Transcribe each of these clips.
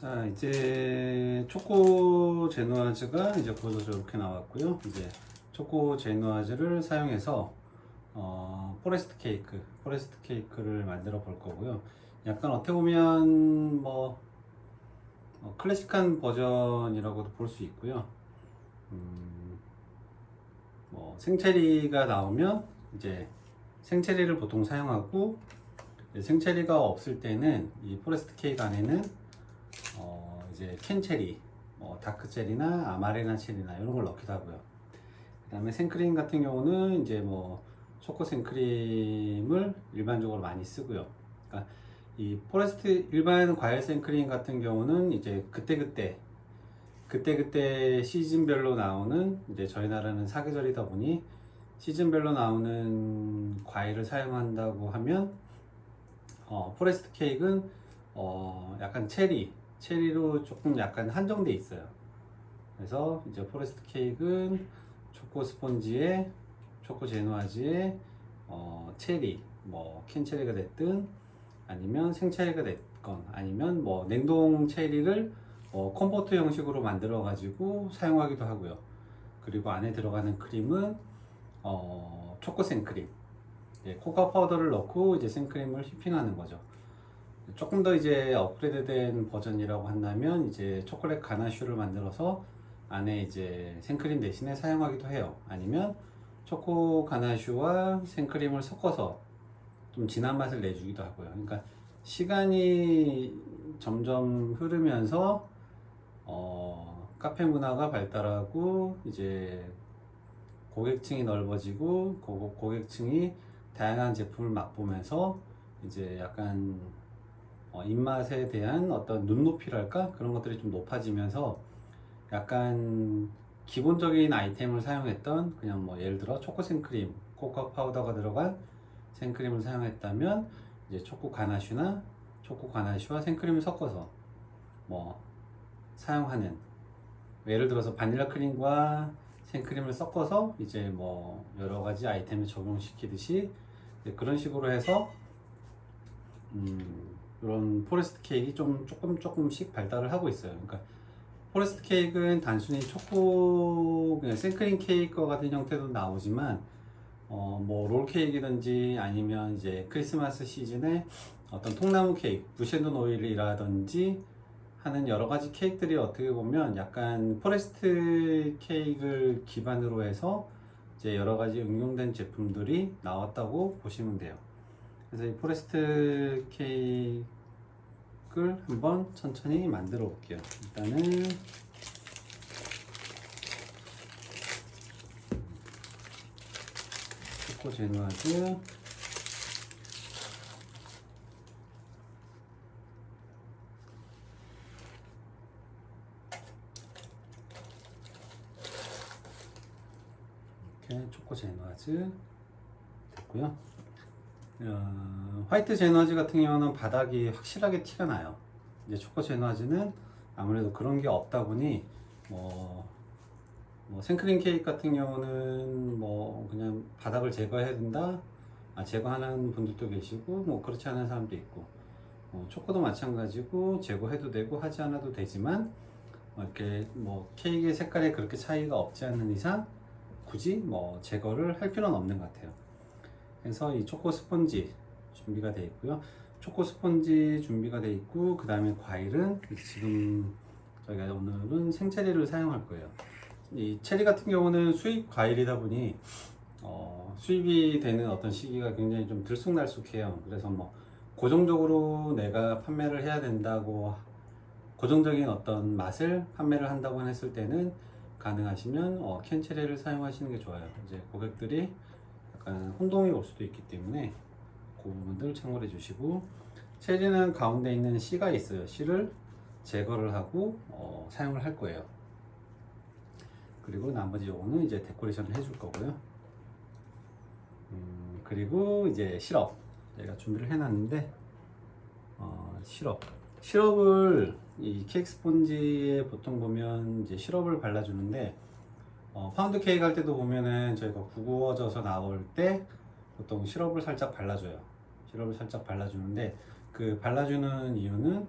자 이제 초코 제누아즈가 이제 구워져서 이렇게 나왔고요. 이제 초코 제누아즈를 사용해서 어, 포레스트 케이크, 포레스트 케이크를 만들어 볼 거고요. 약간 어떻게 보면 뭐 어, 클래식한 버전이라고도 볼 수 있고요. 음, 뭐 생체리가 나오면 이제 생체리를 보통 사용하고 생체리가 없을 때는 이 포레스트 케이크 안에는 어, 이제 캔 체리, 뭐 다크 체리나 아마레나 체리나 이런 걸 넣기도 하고요. 그다음에 생크림 같은 경우는 이제 뭐 초코 생크림을 일반적으로 많이 쓰고요. 그러니까 이 포레스트 일반 과일 생크림 같은 경우는 이제 그때그때 그때그때 시즌별로 나오는 이제 저희 나라는 사계절이다 보니 시즌별로 나오는 과일을 사용한다고 하면 어, 포레스트 케이크는 어, 약간 체리 체리로 조금 약간 한정돼 있어요. 그래서 이제 포레스트 케이크는 초코 스폰지에 초코 제누아지에 어, 체리 뭐 캔체리가 됐든 아니면 생체리가 됐건 아니면 뭐 냉동 체리를 어, 컴포트 형식으로 만들어 가지고 사용하기도 하고요. 그리고 안에 들어가는 크림은 어, 초코 생크림, 예, 코카 파우더를 넣고 이제 생크림을 휘핑하는 거죠. 조금 더 이제 업그레이드된 버전이라고 한다면 이제 초콜릿 가나슈를 만들어서 안에 이제 생크림 대신에 사용하기도 해요. 아니면 초코 가나슈와 생크림을 섞어서 좀 진한 맛을 내주기도 하고요. 그러니까 시간이 점점 흐르면서 어, 카페 문화가 발달하고 이제 고객층이 넓어지고 고, 고객층이 다양한 제품을 맛보면서 이제 약간 어, 입맛에 대한 어떤 눈높이랄까? 그런 것들이 좀 높아지면서 약간 기본적인 아이템을 사용했던 그냥 뭐 예를 들어 초코 생크림, 코코아 파우더가 들어간 생크림을 사용했다면 이제 초코 가나슈나 초코 가나슈와 생크림을 섞어서 뭐 사용하는 예를 들어서 바닐라 크림과 생크림을 섞어서 이제 뭐 여러 가지 아이템에 적용시키듯이 그런 식으로 해서 음, 이런 포레스트 케이크 좀 조금 조금씩 발달을 하고 있어요. 그러니까 포레스트 케이크는 단순히 초코 그냥 생크림 케이크와 같은 형태도 나오지만 어, 뭐 롤 케이크든지 아니면 이제 크리스마스 시즌에 어떤 통나무 케이크, 부셰돈 오일이라든지 하는 여러 가지 케이크들이 어떻게 보면 약간 포레스트 케이크를 기반으로 해서 이제 여러 가지 응용된 제품들이 나왔다고 보시면 돼요. 그래서 이 포레스트 케이크를 한번 천천히 만들어 볼게요. 일단은 초코 제누아즈 이렇게 초코 제누아즈 됐고요. 어, 화이트 제너지 같은 경우는 바닥이 확실하게 티가 나요. 이제 초코 제너지는 아무래도 그런 게 없다 보니 뭐, 뭐 생크림 케이크 같은 경우는 뭐 그냥 바닥을 제거해야 된다. 아, 제거하는 분들도 계시고 뭐 그렇지 않은 사람도 있고 뭐 초코도 마찬가지고 제거해도 되고 하지 않아도 되지만 뭐 이렇게 뭐 케이크의 색깔에 그렇게 차이가 없지 않는 이상 굳이 뭐 제거를 할 필요는 없는 것 같아요. 그래서 이 초코 스펀지 준비가 되어 있고요. 초코 스펀지 준비가 되어 있고 그 다음에 과일은 지금 저희가 오늘은 생체리를 사용할 거예요. 이 체리 같은 경우는 수입 과일이다 보니 어, 수입이 되는 어떤 시기가 굉장히 좀 들쑥날쑥해요. 그래서 뭐 고정적으로 내가 판매를 해야 된다고 고정적인 어떤 맛을 판매를 한다고 했을 때는 가능하시면 어, 캔 체리를 사용하시는 게 좋아요. 이제 고객들이 약간 혼동이 올 수도 있기 때문에 그 부분들 참고해 주시고 체리는 가운데 있는 씨가 있어요. 씨를 제거를 하고 어, 사용을 할 거예요. 그리고 나머지 요거는 이제 데코레이션을 해줄 거고요. 음, 그리고 이제 시럽 제가 준비를 해놨는데 어, 시럽 시럽을 이 케이크 스폰지에 보통 보면 이제 시럽을 발라주는데 어, 파운드 케이크 할 때도 보면은 저희가 구워져서 나올 때 보통 시럽을 살짝 발라줘요. 시럽을 살짝 발라주는데 그 발라주는 이유는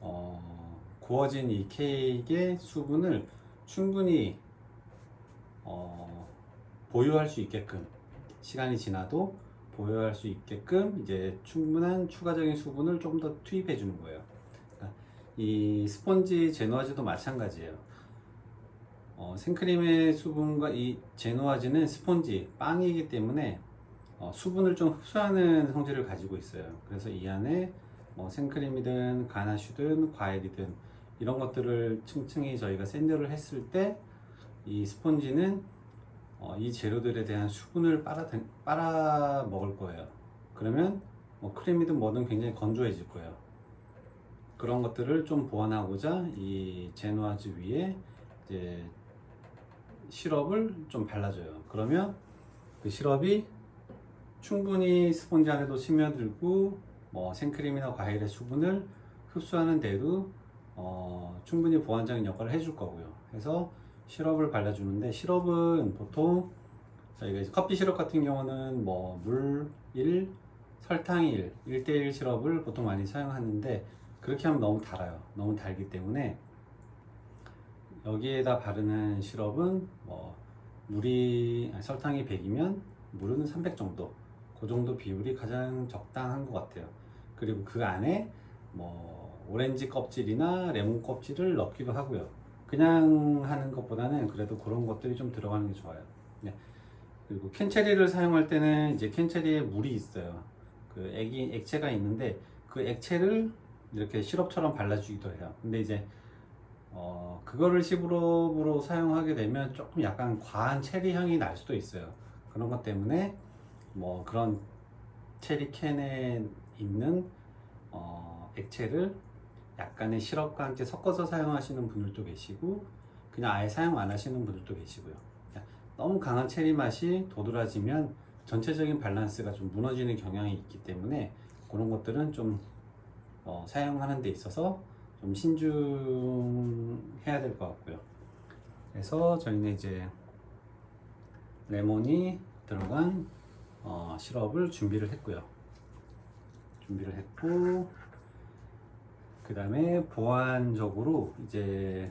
어, 구워진 이 케이크의 수분을 충분히 어, 보유할 수 있게끔 시간이 지나도 보유할 수 있게끔 이제 충분한 추가적인 수분을 좀 더 투입해 주는 거예요. 그러니까 이 스펀지 제노아즈도 마찬가지예요. 어, 생크림의 수분과 이 제노아즈는 스펀지 빵이기 때문에 어, 수분을 좀 흡수하는 성질을 가지고 있어요. 그래서 이 안에 뭐 생크림이든 가나슈든 과일이든 이런 것들을 층층이 저희가 샌드를 했을 때 이 스펀지는 어, 이 재료들에 대한 수분을 빨아, 빨아 먹을 거예요. 그러면 뭐 크림이든 뭐든 굉장히 건조해질 거예요. 그런 것들을 좀 보완하고자 이 제노아즈 위에 이제 시럽을 좀 발라줘요. 그러면 그 시럽이 충분히 스펀지 안에도 스며들고 뭐 생크림이나 과일의 수분을 흡수하는 데도 어, 충분히 보완적인 역할을 해줄 거고요. 그래서 시럽을 발라주는데 시럽은 보통 저희가 커피 시럽 같은 경우는 뭐물 1, 설탕 1, 1대1 시럽을 보통 많이 사용하는데 그렇게 하면 너무 달아요. 너무 달기 때문에 여기에다 바르는 시럽은 뭐 물이 아니, 설탕이 100이면 물은 300 정도 그 정도 비율이 가장 적당한 것 같아요. 그리고 그 안에 뭐 오렌지 껍질이나 레몬 껍질을 넣기도 하고요. 그냥 하는 것보다는 그래도 그런 것들이 좀 들어가는 게 좋아요. 네. 그리고 캔체리를 사용할 때는 이제 캔체리에 물이 있어요. 그 액이 액체가 있는데 그 액체를 이렇게 시럽처럼 발라주기도 해요. 근데 이제 어, 그거를 시럽으로 사용하게 되면 조금 약간 과한 체리 향이 날 수도 있어요. 그런 것 때문에 뭐 그런 체리 캔에 있는 어, 액체를 약간의 시럽과 함께 섞어서 사용하시는 분들도 계시고 그냥 아예 사용 안 하시는 분들도 계시고요. 너무 강한 체리 맛이 도드라지면 전체적인 밸런스가 좀 무너지는 경향이 있기 때문에 그런 것들은 좀 어, 사용하는 데 있어서 좀 신중해야 될 것 같고요. 그래서 저희는 이제 레몬이 들어간 어, 시럽을 준비를 했고요. 준비를 했고 그 다음에 보완적으로 이제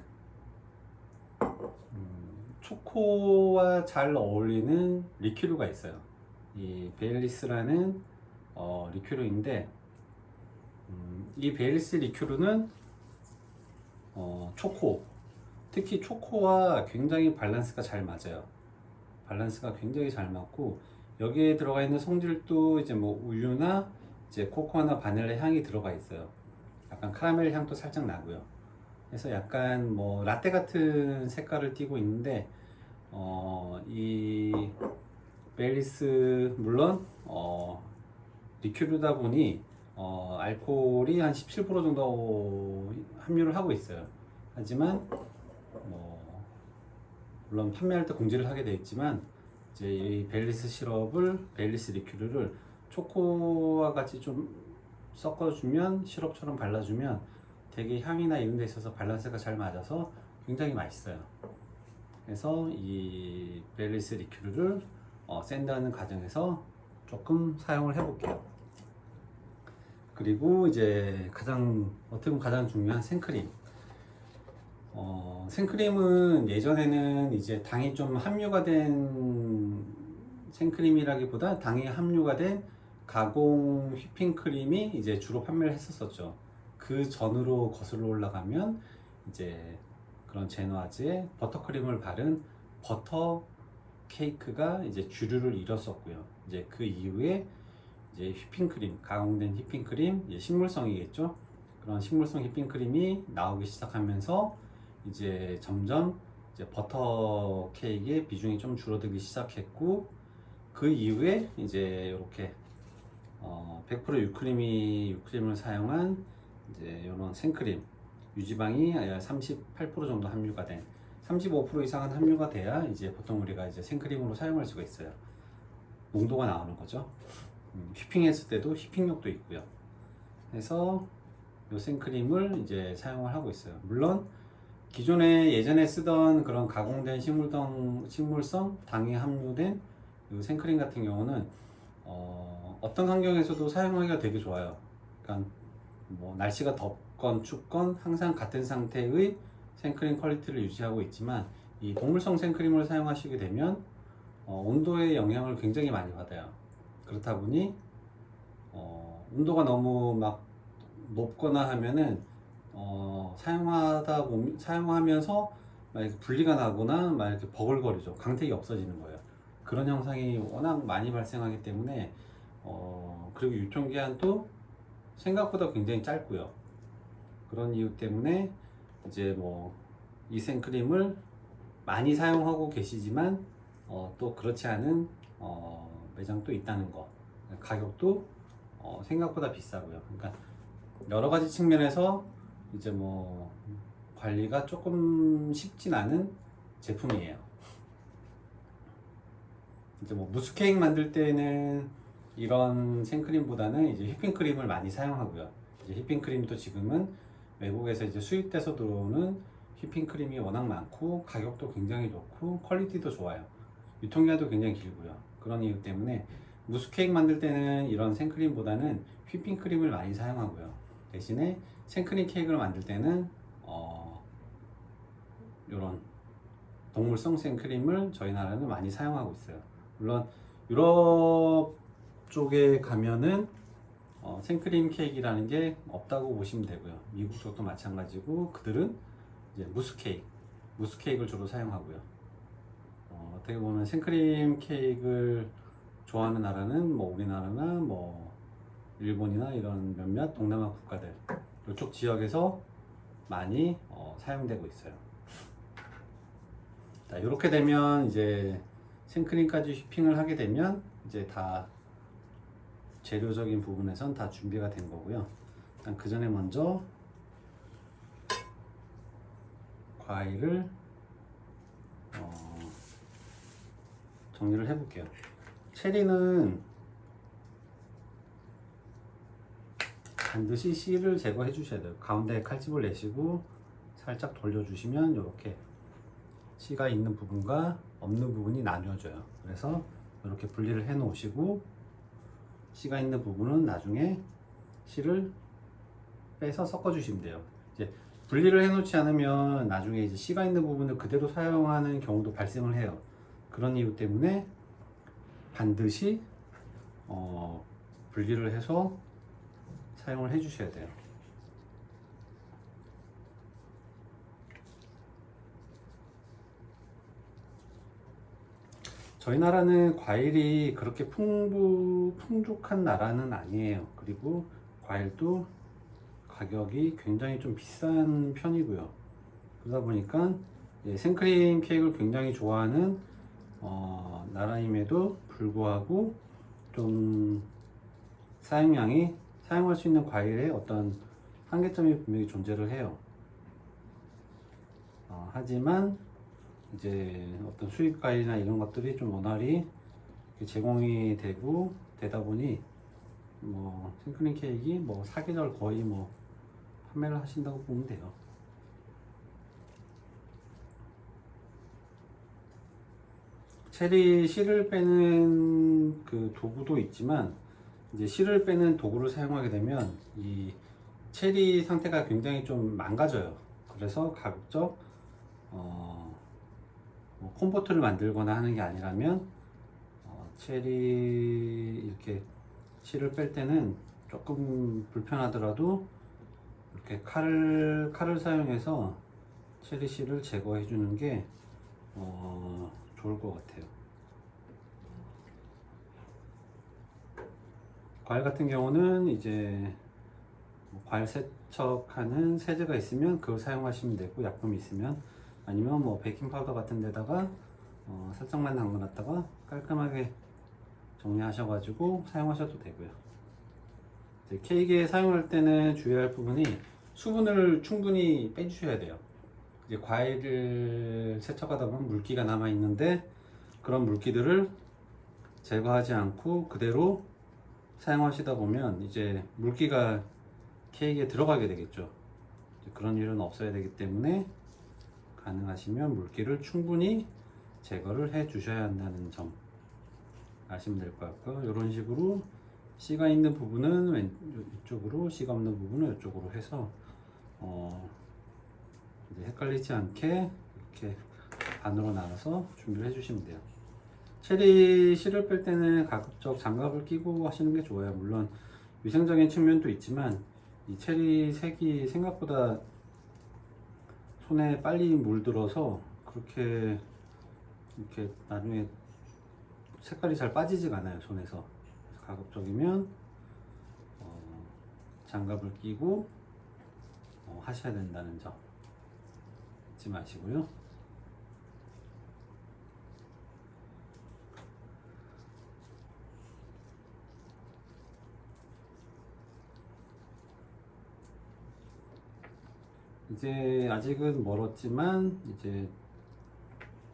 음, 초코와 잘 어울리는 리큐르가 있어요. 이 베일리스라는 어, 리큐르인데 음, 이 베일리스 리큐르는 어, 초코 특히 초코와 굉장히 밸런스가 잘 맞아요. 밸런스가 굉장히 잘 맞고 여기에 들어가 있는 성질도 이제 뭐 우유나 이제 코코아나 바닐라 향이 들어가 있어요. 약간 카라멜 향도 살짝 나고요. 그래서 약간 뭐 라떼 같은 색깔을 띠고 있는데 어, 이 벨리스 물론 어, 리큐르다 보니 어, 알코올이 한 17% 정도 함유를 하고 있어요. 하지만 뭐 물론 판매할 때 공지를 하게 되어 있지만 이제 이 벨리스 시럽을 벨리스 리큐르를 초코와 같이 좀 섞어주면 시럽처럼 발라주면 되게 향이나 이런 데 있어서 밸런스가 잘 맞아서 굉장히 맛있어요. 그래서 이 벨리스 리큐르를 어, 샌드하는 과정에서 조금 사용을 해볼게요. 그리고 이제 가장 어떻게 보면 가장 중요한 생크림. 어, 생크림은 예전에는 이제 당이 좀 함유가 된 생크림이라기보다 당이 함유가 된 가공 휘핑크림이 이제 주로 판매를 했었었죠. 그 전으로 거슬러 올라가면 이제 그런 제노아즈에 버터크림을 바른 버터 케이크가 이제 주류를 이뤘었고요. 이제 그 이후에 이제 휘핑크림, 가공된 휘핑크림, 이제 식물성이겠죠. 그런 식물성 휘핑크림이 나오기 시작하면서 이제 점점 이제 버터 케이크의 비중이 좀 줄어들기 시작했고 그 이후에 이제 이렇게 어, 100% 유크림이 유크림을 사용한 이제 이런 생크림 유지방이 38% 정도 함유가 된 35% 이상은 함유가 돼야 이제 보통 우리가 이제 생크림으로 사용할 수가 있어요. 농도가 나오는 거죠. 음, 휘핑했을 때도 휘핑력도 있고요. 그래서 이 생크림을 이제 사용을 하고 있어요. 물론 기존에 예전에 쓰던 그런 가공된 식물성, 식물성 당이 함유된 이 생크림 같은 경우는 어, 어떤 환경에서도 사용하기가 되게 좋아요. 그러니까 뭐 날씨가 덥, 덥건 춥건 항상 같은 상태의 생크림 퀄리티를 유지하고 있지만 이 동물성 생크림을 사용하시게 되면 어, 온도의 영향을 굉장히 많이 받아요. 그렇다 보니 어, 온도가 너무 막 높거나 하면은 어, 사용하다 보면 사용하면서 막 이렇게 분리가 나거나 막 이렇게 버글거리죠. 강택이 없어지는 거예요. 그런 현상이 워낙 많이 발생하기 때문에 어, 그리고 유통 기한도 생각보다 굉장히 짧고요. 그런 이유 때문에 이제 뭐 이 생크림을 많이 사용하고 계시지만 어, 또 그렇지 않은 어, 매장도 있다는 거. 가격도 어, 생각보다 비싸고요. 그러니까 여러 가지 측면에서 이제 뭐 관리가 조금 쉽진 않은 제품이에요. 이제 뭐 무스 케이크 만들 때는 이런 생크림보다는 이제 휘핑크림을 많이 사용하고요. 이제 휘핑크림도 지금은 외국에서 이제 수입돼서 들어오는 휘핑크림이 워낙 많고 가격도 굉장히 좋고 퀄리티도 좋아요. 유통기한도 굉장히 길고요. 그런 이유 때문에 무스 케이크 만들 때는 이런 생크림보다는 휘핑크림을 많이 사용하고요. 대신에 생크림 케이크를 만들 때는 어, 이런 동물성 생크림을 저희 나라는 많이 사용하고 있어요. 물론 유럽 쪽에 가면은 어, 생크림 케이크라는 게 없다고 보시면 되고요. 미국 쪽도 마찬가지고 그들은 이제 무스 케이크, 무스 케이크를 주로 사용하고요. 어, 어떻게 보면 생크림 케이크를 좋아하는 나라는 뭐 우리나라나 뭐 일본이나 이런 몇몇 동남아 국가들 이쪽 지역에서 많이 어, 사용되고 있어요. 자, 이렇게 되면 이제 생크림까지 휘핑을 하게 되면 이제 다 재료적인 부분에선 다 준비가 된 거고요. 일단 그 전에 먼저 과일을 어, 정리를 해볼게요. 체리는 반드시 씨를 제거해 주셔야 돼요. 가운데 칼집을 내시고 살짝 돌려주시면 이렇게 씨가 있는 부분과 없는 부분이 나뉘어져요. 그래서 이렇게 분리를 해 놓으시고 씨가 있는 부분은 나중에 씨를 빼서 섞어 주시면 돼요. 이제 분리를 해 놓지 않으면 나중에 이제 씨가 있는 부분을 그대로 사용하는 경우도 발생을 해요. 그런 이유 때문에 반드시 어, 분리를 해서 사용을 해 주셔야 돼요. 저희 나라는 과일이 그렇게 풍부, 풍족한 나라는 아니에요. 그리고 과일도 가격이 굉장히 좀 비싼 편이고요. 그러다 보니까 예, 생크림 케이크를 굉장히 좋아하는 어, 나라임에도 불구하고 좀 사용량이 사용할 수 있는 과일의 어떤 한계점이 분명히 존재를 해요. 어, 하지만 이제 어떤 수입 과일이나 이런 것들이 좀 원활히 제공이 되고 되다 보니 뭐 생크림 케이크 뭐 사계절 거의 뭐 판매를 하신다고 보면 돼요. 체리 씨를 빼는 그 도구도 있지만 이제 씨를 빼는 도구를 사용하게 되면 이 체리 상태가 굉장히 좀 망가져요. 그래서 가급적 어, 뭐 콤포트를 만들거나 하는 게 아니라면 어, 체리 이렇게 씨를 뺄 때는 조금 불편하더라도 이렇게 칼을 칼을 사용해서 체리 씨를 제거해 주는 게 어, 좋을 것 같아요. 과일 같은 경우는 이제 뭐 과일 세척하는 세제가 있으면 그걸 사용하시면 되고 약품이 있으면 아니면 뭐 베이킹 파우더 같은 데다가 어, 살짝만 담궈놨다가 깔끔하게 정리하셔가지고 사용하셔도 되고요. 이제 케이크에 사용할 때는 주의할 부분이 수분을 충분히 빼주셔야 돼요. 이제 과일을 세척하다 보면 물기가 남아 있는데 그런 물기들을 제거하지 않고 그대로 사용하시다 보면 이제 물기가 케이크에 들어가게 되겠죠. 그런 일은 없어야 되기 때문에 가능하시면 물기를 충분히 제거를 해 주셔야 한다는 점 아시면 될 것 같고요. 이런 식으로 씨가 있는 부분은 왼 이쪽으로, 씨가 없는 부분은 이쪽으로 해서 어, 헷갈리지 않게 이렇게 반으로 나눠서 준비를 해주시면 돼요. 체리 실을 뺄 때는 가급적 장갑을 끼고 하시는 게 좋아요. 물론 위생적인 측면도 있지만 이 체리 색이 생각보다 손에 빨리 물들어서 그렇게 이렇게 나중에 색깔이 잘 빠지지가 않아요 손에서 가급적이면 어, 장갑을 끼고 어, 하셔야 된다는 점 잊지 마시고요. 이제 아직은 멀었지만 이제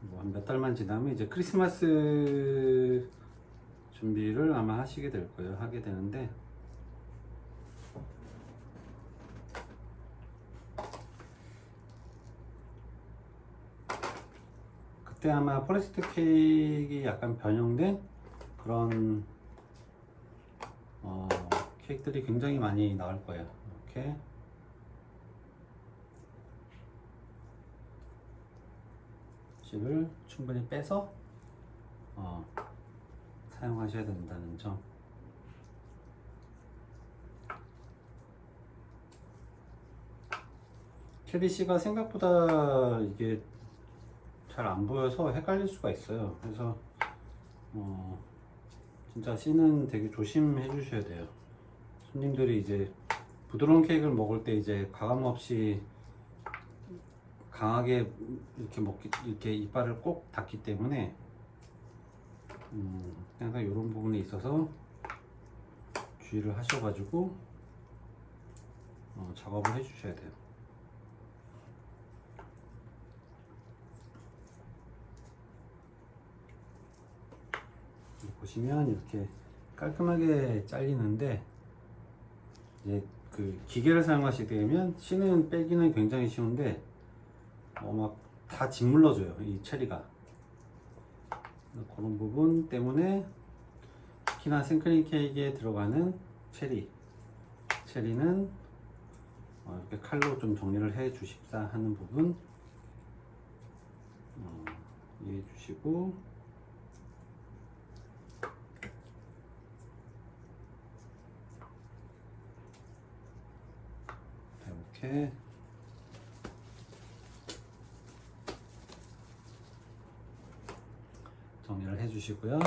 뭐 한 몇 달만 지나면 이제 크리스마스 준비를 아마 하시게 될 거예요. 하게 되는데 그때 아마 포레스트 케이크가 약간 변형된 그런 어, 케이크들이 굉장히 많이 나올 거예요. 이렇게 실을 충분히 빼서 어, 사용하셔야 된다는 점. 캐리 씨가 생각보다 이게 잘 안 보여서 헷갈릴 수가 있어요. 그래서 어, 진짜 씨는 되게 조심해 주셔야 돼요. 손님들이 이제 부드러운 케이크를 먹을 때 이제 가감 없이 강하게 이렇게 먹기 이렇게 이빨을 꼭 닫기 때문에 음, 항상 이런 부분에 있어서 주의를 하셔가지고 어, 작업을 해주셔야 돼요. 보시면 이렇게 깔끔하게 잘리는데 이제 그 기계를 사용하시게 되면 씨는 빼기는 굉장히 쉬운데 어, 막 다 짓물러져요 이 체리가. 그런 부분 때문에 특히나 생크림 케이크에 들어가는 체리. 체리는 어, 이렇게 칼로 좀 정리를 해 주십사 하는 부분. 어, 이해해 주시고 이렇게 정리를 해주시고요.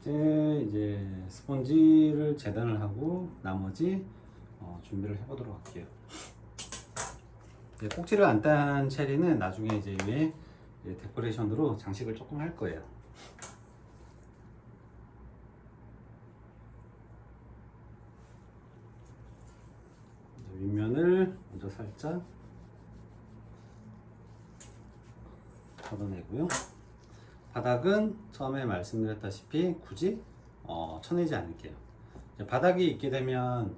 이제 이제 스펀지를 재단을 하고 나머지 어, 준비를 해보도록 할게요. 꼭지를 안 딴 체리는 나중에 이제 위에 데코레이션으로 장식을 조금 할 거예요. 윗면을 먼저 살짝 걷어내고요. 바닥은 처음에 말씀드렸다시피 굳이 어, 쳐내지 않을게요. 바닥이 있게 되면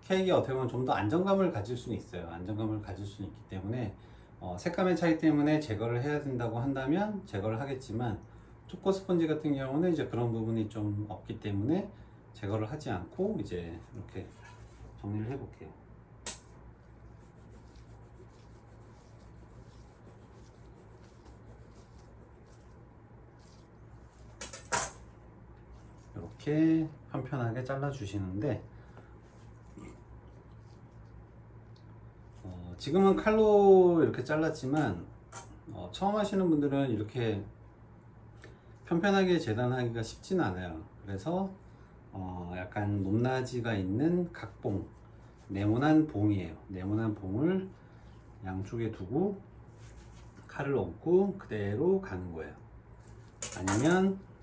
케이크 어떻게 보면 좀 더 안정감을 가질 수는 있어요. 안정감을 가질 수는 있기 때문에 어, 색감의 차이 때문에 제거를 해야 된다고 한다면 제거를 하겠지만 초코 스펀지 같은 경우는 이제 그런 부분이 좀 없기 때문에 제거를 하지 않고 이제 이렇게 정리를 해볼게요. 이렇게 편편하게 잘라 주시는데 어, 지금은 칼로 이렇게 잘랐지만 어, 처음 하시는 분들은 이렇게 편편하게 재단하기가 쉽진 않아요. 그래서 어, 약간 높낮이가 있는 각봉, 네모난 봉이에요. 네모난 봉을 양쪽에 두고 칼을 얹고 그대로 가는 거예요. 아니면 어,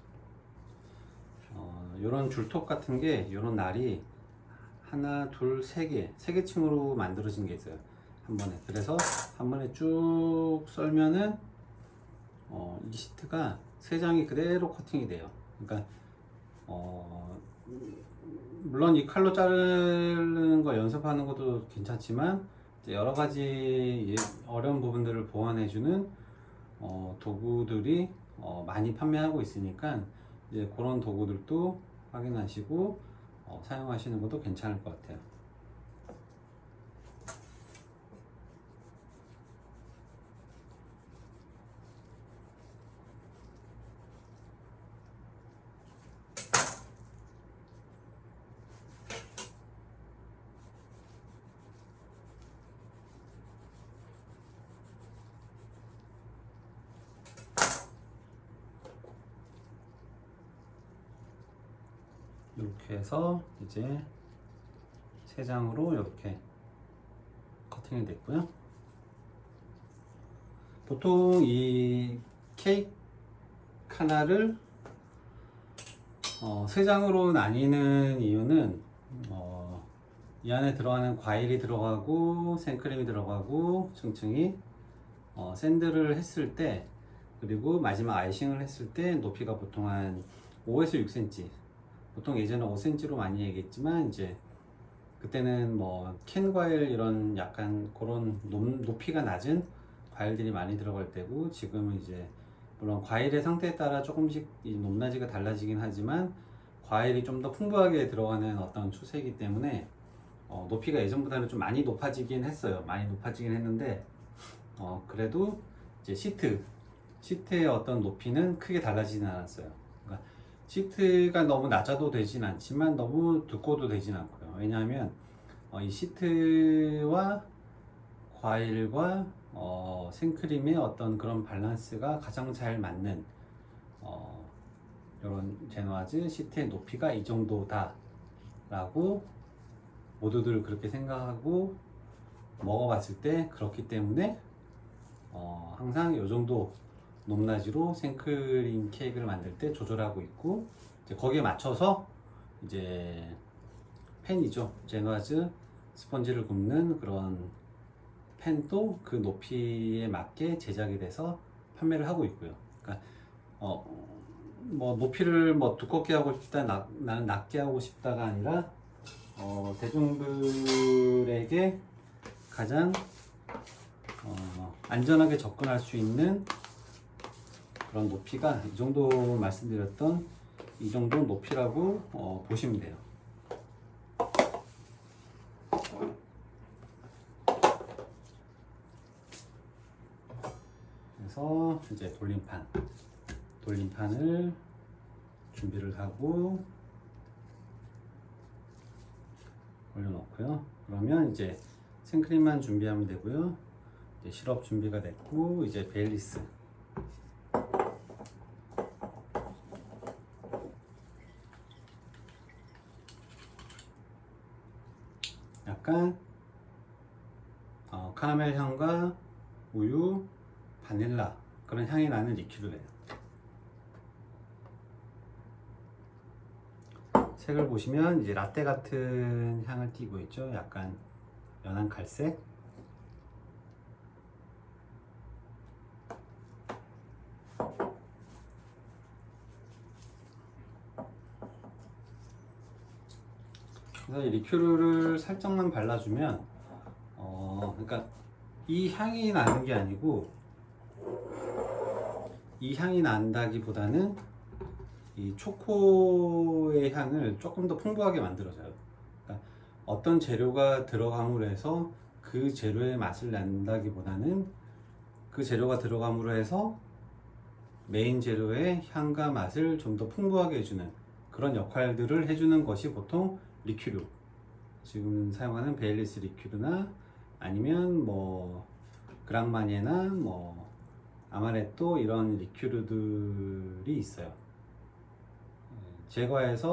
이런 줄톱 같은 게 이런 날이 하나, 둘, 세 개, 세 개 층으로 만들어진 게 있어요. 한 번에. 그래서 한 번에 쭉 썰면은 어, 이 시트가 세 장이 그대로 커팅이 돼요. 그러니까 어, 물론 이 칼로 자르는 거 연습하는 것도 괜찮지만 여러 가지 예- 어려운 부분들을 보완해주는 어, 도구들이 어, 많이 판매하고 있으니까 이제 그런 도구들도 확인하시고 어, 사용하시는 것도 괜찮을 것 같아요. 이렇게 해서 이제 세 장으로 이렇게 커팅이 됐고요. 보통 이 케이크 하나를 어, 세 장으로 나뉘는 이유는 어, 이 안에 들어가는 과일이 들어가고 생크림이 들어가고 층층이 어, 샌드를 했을 때 그리고 마지막 아이싱을 했을 때 높이가 보통 한 5에서 6cm 보통 예전에 5cm로 많이 얘기했지만 이제 그때는 뭐 캔 과일 이런 약간 그런 높, 높이가 낮은 과일들이 많이 들어갈 때고 지금은 이제 물론 과일의 상태에 따라 조금씩 이 높낮이가 달라지긴 하지만 과일이 좀 더 풍부하게 들어가는 어떤 추세이기 때문에 어, 높이가 예전보다는 좀 많이 높아지긴 했어요. 많이 높아지긴 했는데 어, 그래도 이제 시트 시트의 어떤 높이는 크게 달라지진 않았어요. 시트가 너무 낮아도 되진 않지만 너무 두꺼워도 되진 않고요. 왜냐하면 어, 이 시트와 과일과 어, 생크림의 어떤 그런 밸런스가 가장 잘 맞는 어, 이런 제노아즈 시트의 높이가 이 정도다 라고 모두들 그렇게 생각하고 먹어봤을 때 그렇기 때문에 어, 항상 이 정도 높낮이로 생크림 케이크를 만들 때 조절하고 있고 이제 거기에 맞춰서 이제 팬이죠 제노아즈 스펀지를 굽는 그런 팬도 그 높이에 맞게 제작이 돼서 판매를 하고 있고요. 그러니까 어 뭐 높이를 뭐 두껍게 하고 싶다, 나, 나는 낮게 하고 싶다가 아니라 어, 대중들에게 가장 어, 안전하게 접근할 수 있는 그런 높이가 이 정도 말씀드렸던 이 정도 높이라고 어, 보시면 돼요. 그래서 이제 돌림판 돌림판을 준비를 하고 올려놓고요. 그러면 이제 생크림만 준비하면 되고요. 이제 시럽 준비가 됐고 이제 베일리스 약간 어, 카라멜 향과 우유, 바닐라 그런 향이 나는 리큐르예요. 색을 보시면 이제 라떼 같은 향을 띠고 있죠. 약간 연한 갈색. 그래서 이 리큐르를 살짝만 발라주면 어 그러니까 이 향이 나는 게 아니고 이 향이 난다기보다는 이 초코의 향을 조금 더 풍부하게 만들어져요. 그러니까 어떤 재료가 들어감으로 해서 그 재료의 맛을 낸다기보다는 그 재료가 들어감으로 해서 메인 재료의 향과 맛을 좀 더 풍부하게 해주는 그런 역할들을 해주는 것이 보통 리큐르. 지금 사용하는 베일리스 리큐르나 아니면 뭐 그랑마니에나 뭐 아마레또 이런 리큐르들이 있어요. 제과해서